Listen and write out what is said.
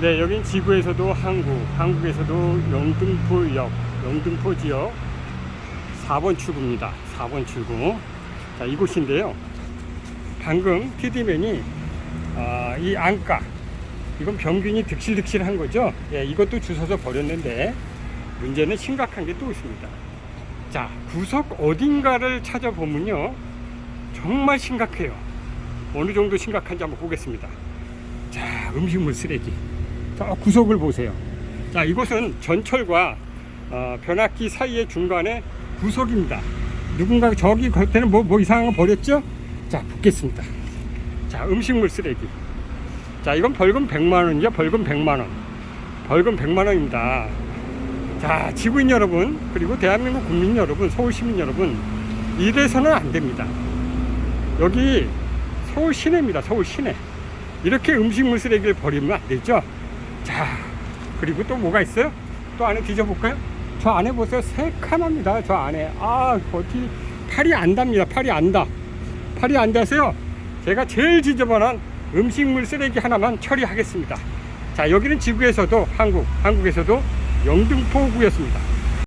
네, 여긴 지구에서도 한국, 한국에서도 영등포역, 영등포 지역 4번 출구입니다. 4번 출구. 자, 이곳인데요. 방금 PD맨이 아, 이 안가, 이건 병균이 득실득실한 거죠. 예, 이것도 주워서 버렸는데 문제는 심각한 게 또 있습니다. 자, 구석 어딘가를 찾아보면요. 정말 심각해요. 어느 정도 심각한지 한번 보겠습니다. 자, 음식물 쓰레기. 자, 구석을 보세요. 자, 이곳은 전철과 어, 변압기 사이의 중간에 구석입니다. 누군가 저기 겉에는 뭐, 뭐 이상한 거 버렸죠? 자, 붓겠습니다. 자, 음식물 쓰레기. 자, 이건 벌금 100만 원이죠? 벌금 100만 원. 벌금 100만 원입니다. 자, 지구인 여러분, 그리고 대한민국 국민 여러분, 서울 시민 여러분, 이래서는 안 됩니다. 여기 서울 시내입니다. 서울 시내. 이렇게 음식물 쓰레기를 버리면 안 되죠. 자, 그리고 또 뭐가 있어요? 또 안에 뒤져볼까요? 저 안에 보세요. 새카맣니다. 저 안에. 아, 어디, 팔이 안 답니다. 팔이 안 다. 팔이 안 닿아서요. 제가 제일 지저분한 음식물 쓰레기 하나만 처리하겠습니다. 자, 여기는 지구에서도 한국, 한국에서도 영등포구였습니다.